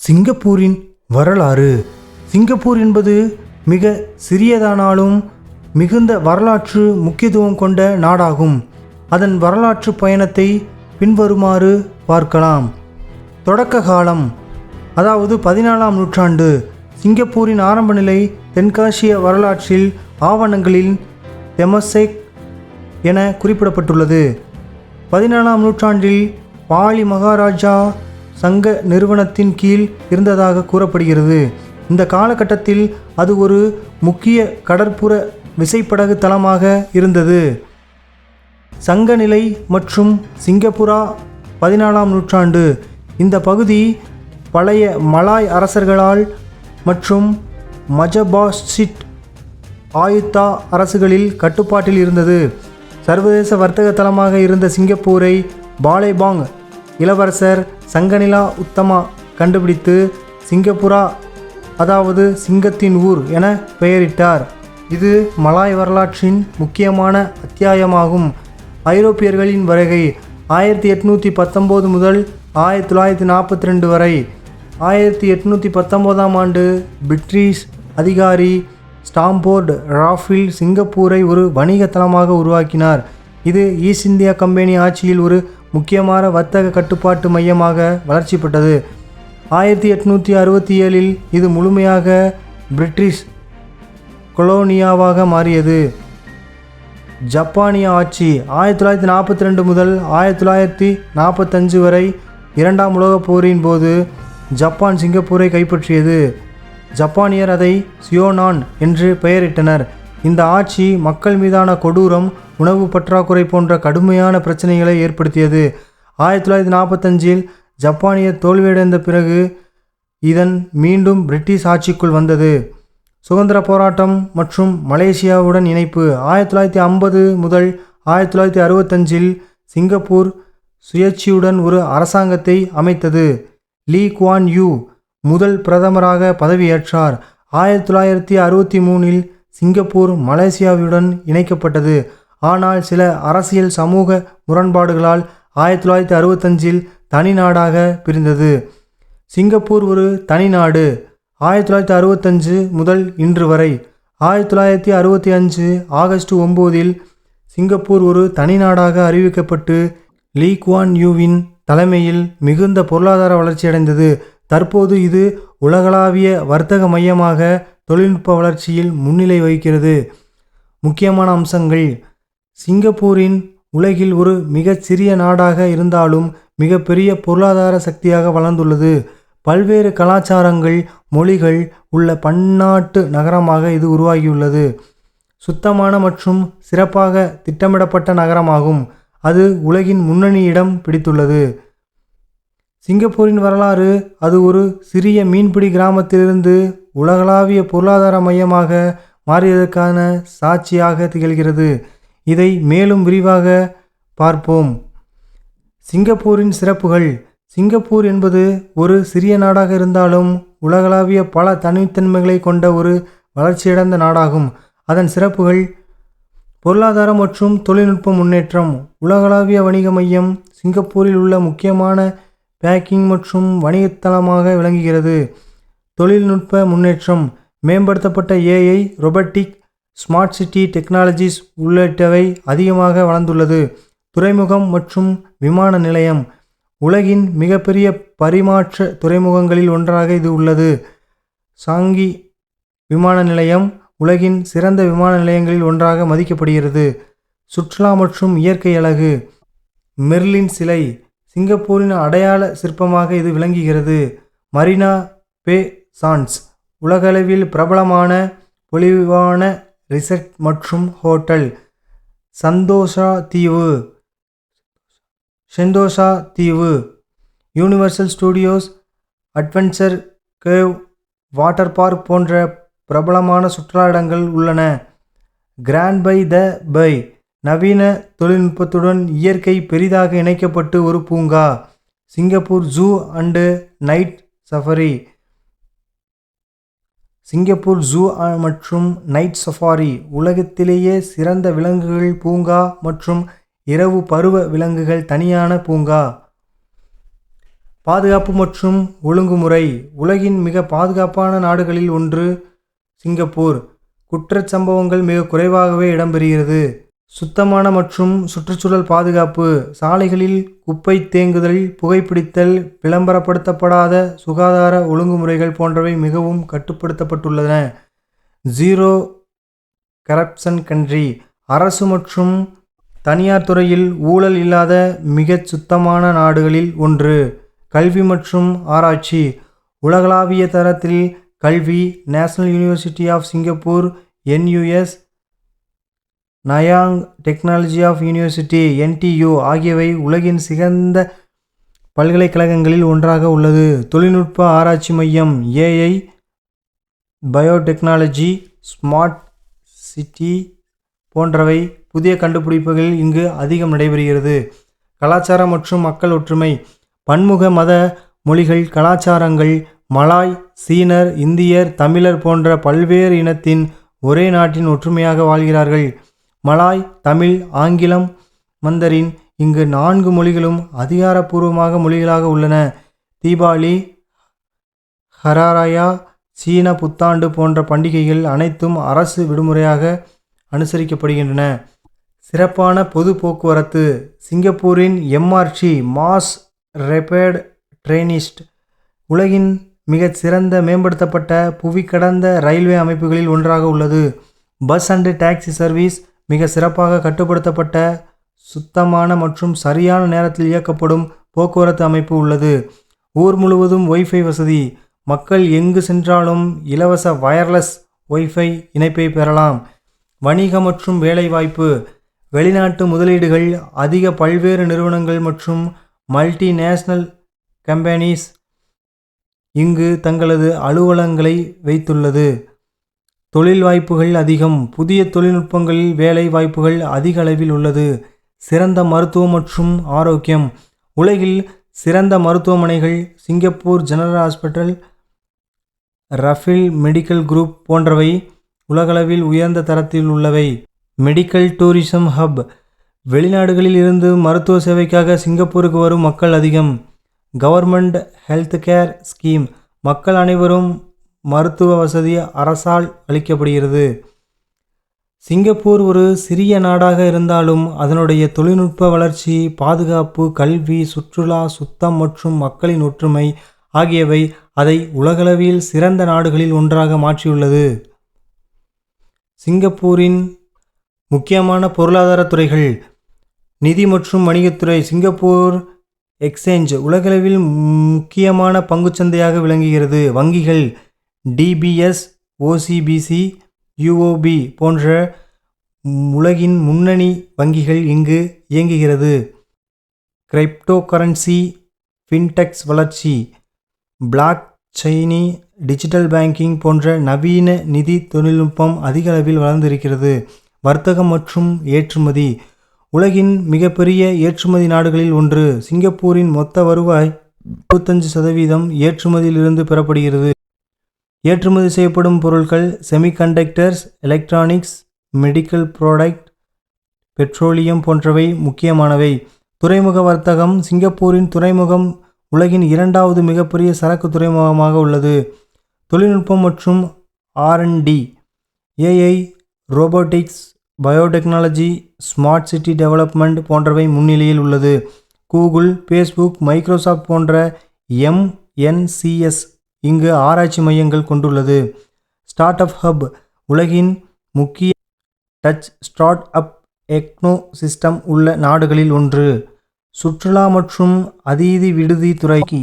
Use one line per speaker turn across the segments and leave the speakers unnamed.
சிங்கப்பூரின் வரலாறு. சிங்கப்பூர் என்பது மிக சிறியதானாலும் மிகுந்த வரலாற்று முக்கியத்துவம் கொண்ட நாடாகும். அதன் வரலாற்று பயணத்தை பின்வருமாறு பார்க்கலாம். தொடக்க காலம் அதாவது பதினாலாம் நூற்றாண்டு சிங்கப்பூரின் ஆரம்ப நிலை தென்காசிய வரலாற்றில் ஆவணங்களில் தெமசெக் என குறிப்பிடப்பட்டுள்ளது. பதினாலாம் நூற்றாண்டில் பாலி மகாராஜா சங்க நிறுவனத்தின் கீழ் இருந்ததாக கூறப்படுகிறது. இந்த காலகட்டத்தில் அது ஒரு முக்கிய கடற்புற விசைப்படகு தளமாக இருந்தது. சங்கநிலை மற்றும் சிங்கப்புரா பதினாலாம் நூற்றாண்டு. இந்த பகுதி பழைய மலாய் அரசர்களால் மற்றும் மஜபாஸ்டிட் ஆயுத்தா அரசுகளில் கட்டுப்பாட்டில் இருந்தது. சர்வதேச வர்த்தக தளமாக இருந்த சிங்கப்பூரை பாலேபாங் இளவரசர் சங்கநிலா உத்தமா கண்டுபிடித்து சிங்கப்புரா அதாவது சிங்கத்தின் ஊர் என பெயரிட்டார். இது மலாய் வரலாற்றின் முக்கியமான அத்தியாயமாகும். ஐரோப்பியர்களின் வருகை ஆயிரத்தி எட்நூற்றி பத்தொம்போது முதல் ஆயிரத்தி தொள்ளாயிரத்தி நாற்பத்தி ரெண்டு வரை. ஆயிரத்தி எட்நூற்றி பத்தொம்போதாம் ஆண்டு பிரிட்டிஷ் அதிகாரி ஸ்டாம்போர்ட் ராஃபில் சிங்கப்பூரை ஒரு வணிக தளமாக உருவாக்கினார். இது ஈஸ்ட் இந்தியா கம்பெனி ஆட்சியில் ஒரு முக்கியமான வர்த்தக கட்டுப்பாட்டு மையமாக வளர்ச்சி பெற்றது ஆயிரத்தி எட்நூற்றி அறுபத்தி ஏழில் இது முழுமையாக பிரிட்டிஷ் கொலோனியாவாக மாறியது. ஜப்பானிய ஆட்சி ஆயிரத்தி தொள்ளாயிரத்தி நாற்பத்தி ரெண்டு முதல் ஆயிரத்தி தொள்ளாயிரத்தி நாற்பத்தஞ்சு வரை இரண்டாம் உலகப் போரின் போது ஜப்பான் சிங்கப்பூரை கைப்பற்றியது. ஜப்பானியர் அதை சியோனான் என்று பெயரிட்டனர். இந்த ஆட்சி மக்கள் மீதான கொடூரம் உணவு பற்றாக்குறை போன்ற கடுமையான பிரச்சனைகளை ஏற்படுத்தியது. ஆயிரத்தி தொள்ளாயிரத்தி நாற்பத்தஞ்சில் ஜப்பானியர் தோல்வியடைந்த பிறகு இதன் மீண்டும் பிரிட்டிஷ் ஆட்சிக்குள் வந்தது. சுதந்திர போராட்டம் மற்றும் மலேசியாவுடன் இணைப்பு. ஆயிரத்தி தொள்ளாயிரத்தி ஐம்பது முதல் ஆயிரத்தி தொள்ளாயிரத்தி அறுபத்தஞ்சில் சிங்கப்பூர் சுயேட்சியுடன் ஒரு அரசாங்கத்தை அமைத்தது. லீ குவான் யூ முதல் பிரதமராக பதவியேற்றார். ஆயிரத்தி தொள்ளாயிரத்தி அறுபத்தி மூணில் சிங்கப்பூர் மலேசியாவுடன் இணைக்கப்பட்டது. ஆனால் சில அரசியல் சமூக முரண்பாடுகளால் ஆயிரத்தி தொள்ளாயிரத்தி அறுபத்தஞ்சில் தனி நாடாக பிரிந்தது. சிங்கப்பூர் ஒரு தனி நாடு. ஆயிரத்தி தொள்ளாயிரத்தி அறுபத்தஞ்சு முதல் இன்று வரை ஆயிரத்தி தொள்ளாயிரத்தி அறுபத்தி அஞ்சு ஆகஸ்ட் ஒம்போதில் சிங்கப்பூர் ஒரு தனி நாடாக அறிவிக்கப்பட்டு லீ குவான் யூவின் தலைமையில் மிகுந்த பொருளாதார வளர்ச்சியடைந்தது. தற்போது இது உலகளாவிய வர்த்தக மையமாக தொழில்நுட்ப வளர்ச்சியில் முன்னிலை வகிக்கிறது. முக்கியமான அம்சங்கள். சிங்கப்பூரின் உலகில் ஒரு மிகச்சிறிய நாடாக இருந்தாலும் மிகப்பெரிய பொருளாதார சக்தியாக வளர்ந்துள்ளது. பல்வேறு கலாச்சாரங்கள் மொழிகள் உள்ள பன்னாட்டு நகரமாக இது உருவாகியுள்ளது. சுத்தமான மற்றும் சிறப்பாக திட்டமிடப்பட்ட நகரமாகும். அது உலகின் முன்னணி இடம் பிடித்துள்ளது. சிங்கப்பூரின் வரலாறு அது ஒரு சிறிய மீன்பிடி கிராமத்திலிருந்து உலகளாவிய பொருளாதார மையமாக மாறியதற்கான சாட்சியாக திகழ்கிறது. இதை மேலும் விரிவாக பார்ப்போம். சிங்கப்பூரின் சிறப்புகள். சிங்கப்பூர் என்பது ஒரு சிறிய நாடாக இருந்தாலும் உலகளாவிய பல தனித்தன்மைகளை கொண்ட ஒரு வளர்ச்சியடைந்த நாடாகும். அதன் சிறப்புகள் பொருளாதார மற்றும் தொழில்நுட்ப முன்னேற்றம். உலகளாவிய வணிக மையம் சிங்கப்பூரில் உள்ள முக்கியமான பேக்கிங் மற்றும் வணிகத்தளமாக விளங்குகிறது. தொழில்நுட்ப முன்னேற்றம் மேம்படுத்தப்பட்ட AI robotic smart city technologies உள்ளிட்டவை அதிகமாக வளர்ந்துள்ளது. துறைமுகம் மற்றும் விமான நிலையம். உலகின் மிகப்பெரிய பரிமாற்ற துறைமுகங்களில் ஒன்றாக இது உள்ளது. சாங்கி விமான நிலையம் உலகின் சிறந்த விமான நிலையங்களில் ஒன்றாக மதிக்கப்படுகிறது. சுற்றுலா மற்றும் இயற்கை அழகு. மெர்லின் சிலை சிங்கப்பூரின் அடையாள சிற்பமாக இது விளங்குகிறது. மரினா பே சான்ஸ் உலகளவில் பிரபலமான பொலிவான ரிசர்ட் மற்றும் ஹோட்டல். சந்தோஷா தீவு. செந்தோஷா தீவு. Universal Studios Adventure Cove Water Park போன்ற பிரபலமான சுற்றுலா இடங்கள் உள்ளன. கிராண்ட் பை த பை நவீன தொழில்நுட்பத்துடன் இயற்கை பெரிதாக இணைக்கப்பட்டு ஒரு பூங்கா. Singapore Zoo and Night Safari. Singapore Zoo மற்றும் நைட் சஃபாரி உலகத்திலேயே சிறந்த விலங்குகள் பூங்கா மற்றும் இரவு பருவ விலங்குகள் தனியான பூங்கா. பாதுகாப்பு மற்றும் ஒழுங்குமுறை உலகின் மிக பாதுகாப்பான நாடுகளில் ஒன்று சிங்கப்பூர். குற்றச் சம்பவங்கள் மிக குறைவாகவே இடம்பெறுகிறது. சுத்தமான மற்றும் சுற்றுச்சூழல் பாதுகாப்பு சாலைகளில் குப்பை தேங்குதல் புகைப்பிடித்தல் விளம்பரப்படுத்தப்படாத சுகாதார ஒழுங்குமுறைகள் போன்றவை மிகவும் கட்டுப்படுத்தப்பட்டுள்ளன. ஜீரோ கரப்ஷன் கண்ட்ரி அரசு மற்றும் தனியார் துறையில் ஊழல் இல்லாத மிகச் சுத்தமான நாடுகளில் ஒன்று. கல்வி மற்றும் ஆராய்ச்சி. உலகளாவிய தரத்தில் கல்வி National University of Singapore NUS Nanyang Technology of University NTU ஆகியவை உலகின் சிறந்த பல்கலைக்கழகங்களில் ஒன்றாக உள்ளது. தொழில்நுட்ப ஆராய்ச்சி மையம் ஏஐ பயோடெக்னாலஜி ஸ்மார்ட் சிட்டி போன்றவை புதிய கண்டுபிடிப்புகள் இங்கு அதிகம் நடைபெறுகிறது. கலாச்சாரம் மற்றும் மக்கள் ஒற்றுமை பன்முக மத மொழிகள் கலாச்சாரங்கள் மலாய் சீனர் இந்தியர் தமிழர் போன்ற பல்வேறு இனத்தின் ஒரே நாட்டின் ஒற்றுமையாக வாழ்கிறார்கள். மலாய் தமிழ் ஆங்கிலம் மந்தரின் இங்கு நான்கு மொழிகளும் அதிகாரப்பூர்வமாக மொழிகளாக உள்ளன. தீபாவளி ஹராராயா சீன புத்தாண்டு போன்ற பண்டிகைகள் அனைத்தும் அரசு விடுமுறையாக அனுசரிக்கப்படுகின்றன. சிறப்பான பொது போக்குவரத்து. சிங்கப்பூரின் எம்ஆர்சி மாஸ் ரெபேர்ட் ட்ரெயினிஸ்ட். உலகின் மிகச் சிறந்த மேம்படுத்தப்பட்ட புவி கடந்த ரயில்வே அமைப்புகளில் ஒன்றாக உள்ளது. பஸ் அண்டு டாக்ஸி சர்வீஸ் மிக சிறப்பாக கட்டுப்படுத்தப்பட்ட சுத்தமான மற்றும் சரியான நேரத்தில் இயக்கப்படும் போக்குவரத்து அமைப்பு உள்ளது. ஊர் முழுவதும் ஒய்ஃபை வசதி. மக்கள் எங்கு சென்றாலும் இலவச வயர்லெஸ் ஒய்ஃபை இணைப்பை பெறலாம். வணிக மற்றும் வேலைவாய்ப்பு. வெளிநாட்டு முதலீடுகள் அதிக பல்வேறு நிறுவனங்கள் மற்றும் மல்டிநேஷ்னல் கம்பெனிஸ் இங்கு தங்களது அலுவலங்களை வைத்துள்ளது. தொழில் வாய்ப்புகள் அதிகம். புதிய தொழில்நுட்பங்களில் வேலை வாய்ப்புகள் அதிக அளவில் உள்ளது. சிறந்த மருத்துவம் மற்றும் ஆரோக்கியம். உலகில் சிறந்த மருத்துவமனைகள் Singapore General Hospital Raffles Medical Group போன்றவை உலகளவில் உயர்ந்த தரத்தில் உள்ளவை. Medical tourism hub. வெளிநாடுகளில் இருந்து மருத்துவ சேவைக்காக சிங்கப்பூருக்கு வரும் மக்கள் அதிகம். Government health care scheme. மக்கள் அனைவரும் மருத்துவ வசதி அரசால் அளிக்கப்படுகிறது. சிங்கப்பூர் ஒரு சிறிய நாடாக இருந்தாலும் அதனுடைய தொழில்நுட்ப வளர்ச்சி பாதுகாப்பு கல்வி சுற்றுலா சுத்தம் மற்றும் மக்களின் ஒற்றுமை ஆகியவை அதை உலகளவில் சிறந்த நாடுகளில் ஒன்றாக மாற்றியுள்ளது. சிங்கப்பூரின் முக்கியமான பொருளாதார துறைகள் நிதி மற்றும் வணிகத்துறை சிங்கப்பூர் எக்ஸ்சேஞ்ச் உலகளவில் முக்கியமான பங்குச்சந்தையாக விளங்குகிறது. வங்கிகள் டிபிஎஸ் ஓசிபிசி யுஓபி போன்ற உலகின் முன்னணி வங்கிகள் இங்கு இயங்குகிறது. கிரிப்டோ கரன்சி ஃபின்டெக்ஸ் வளர்ச்சி பிளாக் செயினி டிஜிட்டல் பேங்கிங் போன்ற நவீன நிதி தொழில்நுட்பம் அதிக அளவில் வளர்ந்திருக்கிறது. வர்த்தகம் மற்றும் ஏற்றுமதி. உலகின் மிகப்பெரிய ஏற்றுமதி நாடுகளில் ஒன்று சிங்கப்பூரின் மொத்த வருவாய் முப்பத்தஞ்சு சதவீதம் ஏற்றுமதியிலிருந்து பெறப்படுகிறது. ஏற்றுமதி செய்யப்படும் பொருட்கள் semiconductors electronics medical product petroleum போன்றவை முக்கியமானவை. துறைமுக வர்த்தகம் சிங்கப்பூரின் துறைமுகம் உலகின் இரண்டாவது மிகப்பெரிய சரக்கு துறைமுகமாக உள்ளது. தொழில்நுட்பம் மற்றும் R and D AI robotics biotechnology smart city development போன்றவை முன்னிலையில் உள்ளது. கூகுள் ஃபேஸ்புக் மைக்ரோசாஃப்ட் போன்ற எம்என்சிஎஸ் இங்கு ஆராய்ச்சி மையங்கள் கொண்டுள்ளது. ஸ்டார்ட் அப் ஹப் உலகின் முக்கிய tech start up ecosystem உள்ள நாடுகளில் ஒன்று. சுற்றுலா மற்றும் அதீதி விடுதி துறைக்கு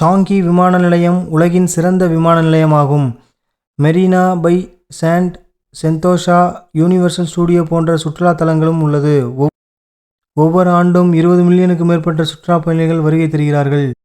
சாங்கி விமான நிலையம் உலகின் சிறந்த விமான நிலையமாகும். Marina Bay Sands Sentosa Universal Studio போன்ற சுற்றுலா தலங்களும் உள்ளது. ஒவ்வொரு ஆண்டும் இருபது மில்லியனுக்கு மேற்பட்ட சுற்றுலா பயணிகள் வருகை தருகிறார்கள்.